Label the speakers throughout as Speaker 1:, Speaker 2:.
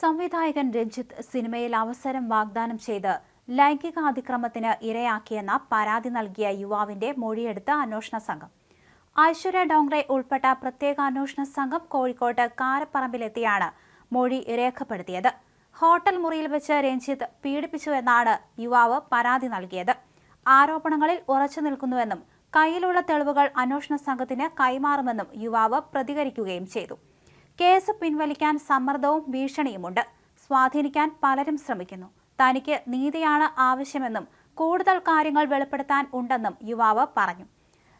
Speaker 1: സംവിധായകൻ രഞ്ജിത്ത് സിനിമയിൽ അവസരം വാഗ്ദാനം ചെയ്ത് ലൈംഗിക അതിക്രമത്തിന് ഇരയാക്കിയെന്ന പരാതി നൽകിയ യുവാവിന്റെ മൊഴിയെടുത്ത അന്വേഷണ സംഘം. ഐശ്വര്യ ഡോങ്റെ ഉൾപ്പെട്ട പ്രത്യേക അന്വേഷണ സംഘം കോഴിക്കോട്ട് കാരപ്പറമ്പിലെത്തിയാണ് മൊഴി രേഖപ്പെടുത്തിയത്. ഹോട്ടൽ മുറിയിൽ വെച്ച് രഞ്ജിത്ത് പീഡിപ്പിച്ചുവെന്നാണ് യുവാവ് പരാതി നൽകിയത്. ആരോപണങ്ങളിൽ ഉറച്ചു നിൽക്കുന്നുവെന്നും കയ്യിലുള്ള തെളിവുകൾ അന്വേഷണ സംഘത്തിന് കൈമാറുമെന്നും യുവാവ് പ്രതികരിക്കുകയും ചെയ്തു. കേസ് പിൻവലിക്കാൻ സമ്മർദ്ദവും ഭീഷണിയുമുണ്ട്. സ്വാധീനിക്കാൻ പലരും ശ്രമിക്കുന്നു. തനിക്ക് നീതിയാണ് ആവശ്യമെന്നും കൂടുതൽ കാര്യങ്ങൾ വെളിപ്പെടുത്താൻ ഉണ്ടെന്നും യുവാവ് പറഞ്ഞു.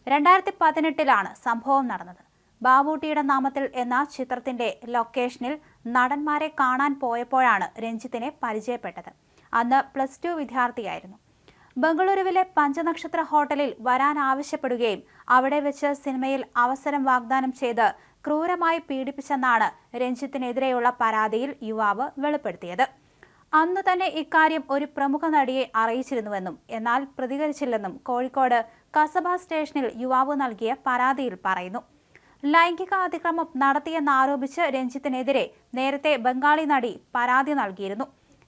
Speaker 1: രണ്ടായിരത്തി പതിനെട്ടിലാണ് സംഭവം നടന്നത്. ബാബൂട്ടിയുടെ നാമത്തിൽ എന്ന ചിത്രത്തിന്റെ ലൊക്കേഷനിൽ നടന്മാരെ കാണാൻ പോയപ്പോഴാണ് രഞ്ജിത്തിനെ പരിചയപ്പെട്ടത്. അന്ന് പ്ലസ് ടു വിദ്യാർത്ഥിയായിരുന്നു. ബംഗളൂരുവിലെ പഞ്ചനക്ഷത്ര ഹോട്ടലിൽ വരാൻ ആവശ്യപ്പെടുകയും അവിടെ വെച്ച് സിനിമയിൽ അവസരം വാഗ്ദാനം ചെയ്ത് ക്രൂരമായി പീഡിപ്പിച്ചെന്നാണ് രഞ്ജിത്തിനെതിരെയുള്ള പരാതിയിൽ യുവാവ് വെളിപ്പെടുത്തിയത്. അന്നു തന്നെ ഇക്കാര്യം ഒരു പ്രമുഖ നടിയെ അറിയിച്ചിരുന്നുവെന്നും എന്നാൽ പ്രതികരിച്ചില്ലെന്നും കോഴിക്കോട് കസബ സ്റ്റേഷനിൽ യുവാവ് നൽകിയ പരാതിയിൽ പറയുന്നു. ലൈംഗിക അതിക്രമം നടത്തിയെന്നാരോപിച്ച് രഞ്ജിത്തിനെതിരെ നേരത്തെ ബംഗാളി നടി പരാതി നൽകിയിരുന്നു.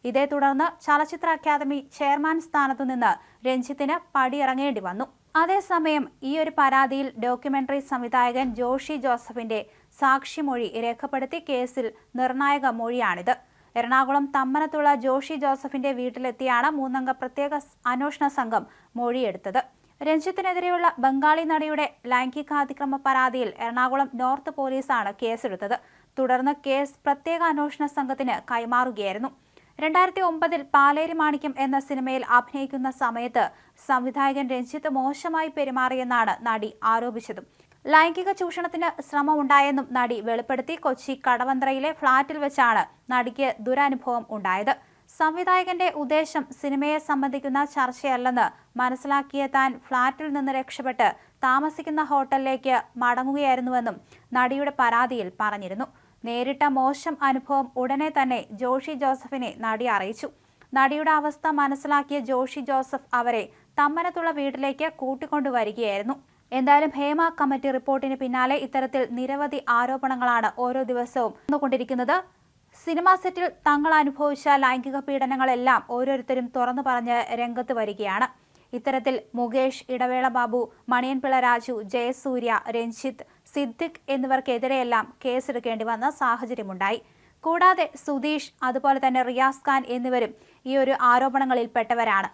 Speaker 1: ഇതേ തുടർന്ന് ചലച്ചിത്ര അക്കാദമി ചെയർമാൻ സ്ഥാനത്തു നിന്ന് രഞ്ജിത്തിന് പടിയിറങ്ങേണ്ടി വന്നു. അതേസമയം ഈ ഒരു പരാതിയിൽ ഡോക്യുമെന്ററി സംവിധായകൻ ജോഷി ജോസഫിന്റെ സാക്ഷിമൊഴി രേഖപ്പെടുത്തി കേസിൽ നിർണായക മൊഴിയാണിത്. എറണാകുളം തമ്മനത്തുള്ള ജോഷി ജോസഫിന്റെ വീട്ടിലെത്തിയാണ് മൂന്നംഗ പ്രത്യേക അന്വേഷണ സംഘം മൊഴിയെടുത്തത്. രഞ്ജിത്തിനെതിരെയുള്ള ബംഗാളി നടിയുടെ ലൈംഗികാതിക്രമ പരാതിയിൽ എറണാകുളം നോർത്ത് പോലീസാണ് കേസെടുത്തത്. തുടർന്ന് കേസ് പ്രത്യേക അന്വേഷണ സംഘത്തിന് കൈമാറുകയായിരുന്നു. രണ്ടായിരത്തി ഒമ്പതിൽ പാലേരി മാണിക്യം എന്ന സിനിമയിൽ അഭിനയിക്കുന്ന സമയത്ത് സംവിധായകൻ രഞ്ജിത്ത് മോശമായി പെരുമാറിയെന്നാണ് നടി ആരോപിച്ചതും. ലൈംഗിക ചൂഷണത്തിന് ശ്രമമുണ്ടായെന്നും നടി വെളിപ്പെടുത്തി കൊച്ചി കടവന്ത്രയിലെ ഫ്ളാറ്റിൽ വെച്ചാണ് നടിക്ക് ദുരനുഭവം ഉണ്ടായത്. സംവിധായകന്റെ ഉദ്ദേശം സിനിമയെ സംബന്ധിക്കുന്ന ചർച്ചയല്ലെന്ന് മനസ്സിലാക്കിയ താൻ ഫ്ളാറ്റിൽ നിന്ന് രക്ഷപ്പെട്ട് താമസിക്കുന്ന ഹോട്ടലിലേക്ക് മടങ്ങുകയായിരുന്നുവെന്നും നടിയുടെ പരാതിയിൽ പറഞ്ഞിരുന്നു. നേരിട്ട മോശം അനുഭവം ഉടനെ തന്നെ ജോഷി ജോസഫിനെ നടി അറിയിച്ചു. നടിയുടെ അവസ്ഥ മനസ്സിലാക്കിയ ജോഷി ജോസഫ് അവരെ തമ്മനത്തുള്ള വീട്ടിലേക്ക് കൂട്ടിക്കൊണ്ടുവരികയായിരുന്നു. എന്തായാലും ഹേമ കമ്മിറ്റി റിപ്പോർട്ടിന് പിന്നാലെ ഇത്തരത്തിൽ നിരവധി ആരോപണങ്ങളാണ് ഓരോ ദിവസവും വന്നുകൊണ്ടിരിക്കുന്നത് സിനിമാ സെറ്റിൽ തങ്ങൾ അനുഭവിച്ച ലൈംഗിക പീഡനങ്ങളെല്ലാം ഓരോരുത്തരും തുറന്നു പറഞ്ഞ് രംഗത്ത് വരികയാണ്. ഇത്തരത്തിൽ മുകേഷ് ഇടവേള ബാബു മണിയൻപിള്ള രാജു ജയസൂര്യ രഞ്ജിത്ത് സിദ്ദിഖ് എന്നിവർക്കെതിരെയെല്ലാം കേസെടുക്കേണ്ടി വന്ന സാഹചര്യമുണ്ടായി. കൂടാതെ സുധീഷ് അതുപോലെ തന്നെ റിയാസ് ഖാൻ എന്നിവരും ഈ ഒരു ആരോപണങ്ങളിൽ പെട്ടവരാണ്